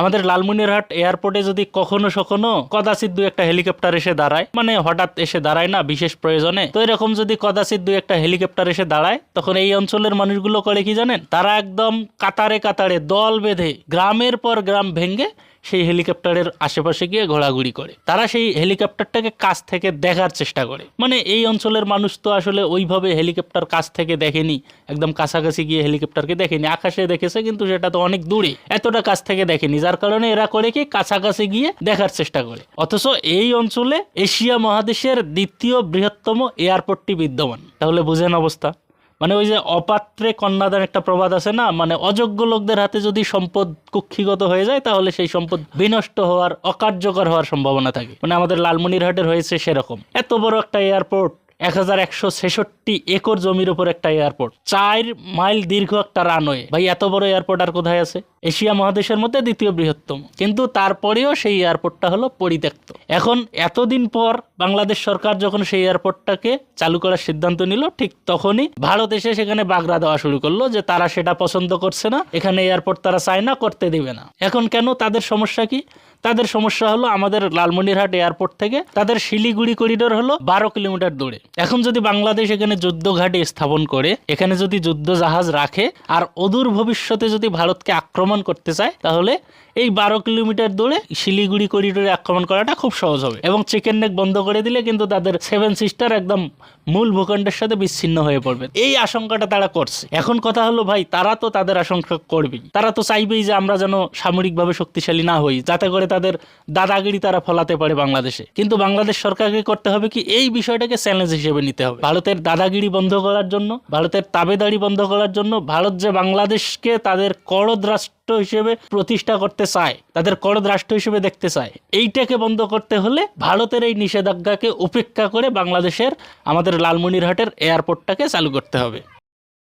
আমাদের লালমনিরহাট এয়ারপোর্টে যদি কখনো সখনো কদাচিৎ দু একটা হেলিকপ্টার এসে দাঁড়ায় মানে হঠাৎ এসে দাঁড়ায় না বিশেষ প্রয়োজনে, তো এরকম যদি কদাচিৎ দু একটা হেলিকপ্টার এসে দাঁড়ায়, তখন এই অঞ্চলের মানুষগুলো করে কি জানেন? তারা একদম কাতারে কাতারে দল বেঁধে, গ্রামের পর গ্রাম ভেঙ্গে সেই হেলিকপ্টারের আশেপাশে গিয়ে ঘোরাঘুরি করে। তারা সেই হেলিকপ্টারটাকে কাছ থেকে দেখার চেষ্টা করে। মানে এই অঞ্চলের মানুষ তো আসলে ওইভাবে হেলিকপ্টার কাছ থেকে দেখেনি, একদম কাছাকাছি গিয়ে হেলিকপ্টারকে দেখেনি। আকাশে দেখেছে, কিন্তু সেটা তো অনেক দূরে। এতটা কাছ থেকে দেখেনি, যার কারণে এরা করে কি কাছাকাছি গিয়ে দেখার চেষ্টা করে। অথচ এই অঞ্চলে এশিয়া মহাদেশের দ্বিতীয় বৃহত্তম এয়ারপোর্টটি বিদ্যমান। তাহলে বুঝেন অবস্থা। মানে ওই যে অপাত্রে কন্যাদান একটা প্রবাদ আছে না? মানে অযোগ্য লোকদের হাতে যদি সম্পদ কুক্ষিগত হয়ে যায়, তাহলে সেই সম্পদ বিনষ্ট হওয়ার, অকার্যকর হওয়ার সম্ভাবনা থাকে। মানে আমাদের লালমনিরহাটের হয়েছে সেরকম। এত বড় একটা এয়ারপোর্ট, এক হাজার একশো ছেষট্টি একর জমির উপর একটা এয়ারপোর্ট। চার মাইল দীর্ঘ একটা রানওয়ে। ভাই, এত বড় এয়ারপোর্ট আর কোথায় আছে? এশিয়া মহাদেশের মধ্যে দ্বিতীয় বৃহত্তম। কিন্তু তারপরেও সেই এয়ারপোর্টটা হলো পরিত্যক্ত। এখন এতদিন পর বাংলাদেশ সরকার যখন সেই এয়ারপোর্টটাকে চালু করার সিদ্ধান্ত নিল, ঠিক তখনই ভারত এসে সেখানে বাগড়া দেওয়া শুরু করল যে তারা সেটা পছন্দ করছে না, এখানে এয়ারপোর্ট তারা চায় না, করতে দিবে না। এখন কেন? তাদের সমস্যা কি? তাদের সমস্যা হলো আমাদের লালমনিরহাট এয়ারপোর্ট থেকে তাদের শিলিগুড়ি করিডোর হলো বারো কিলোমিটার দূরে। এখন যদি বাংলাদেশ এখানে যুদ্ধ ঘাঁটি স্থাপন করে, এখানে যদি যুদ্ধ জাহাজ রাখে, আর অদূর ভবিষ্যতে যদি ভারতকে আক্রমণ করতে চায়, তাহলে এই বারো কিলোমিটার দূরে শিলিগুড়ি করিডোরে আক্রমণ করাটা খুব সহজ হবে। এবং চিকেন নেক বন্ধ করে দিলে কিন্তু তাদের সেভেন সিস্টার একদম মূল ভূখণ্ডের সাথে বিচ্ছিন্ন হয়ে পড়বে। এই আশঙ্কাটা তারা করছে। এখন কথা হলো, ভাই, তারা তো তাদের আশঙ্কা করবেই। তারা তো চাইবেই যে আমরা যেন সামরিকভাবে শক্তিশালী না হই, যাতে করে তাদের দাদাগিরি তারা ফলাতে পারে বাংলাদেশে। কিন্তু বাংলাদেশ সরকারকে করতে হবে কি, এই বিষয়টাকে চ্যালেঞ্জ হিসেবে নিতে হবে। ভারতের দাদাগিরি বন্ধ করার জন্য, ভারতের তাবেদারি বন্ধ করার জন্য, ভারত যে বাংলাদেশকে তাদের করদ রাষ্ট্র হিসেবে প্রতিষ্ঠা করতে চায়, তাদের করদ রাষ্ট্র হিসেবে দেখতে চায়। এইটাকে বন্ধ করতে হলে ভারতের এই নিষেধাজ্ঞাকে উপেক্ষা করে বাংলাদেশের, আমাদের লালমনিরহাটের এয়ারপোর্টটাকে চালু করতে হবে।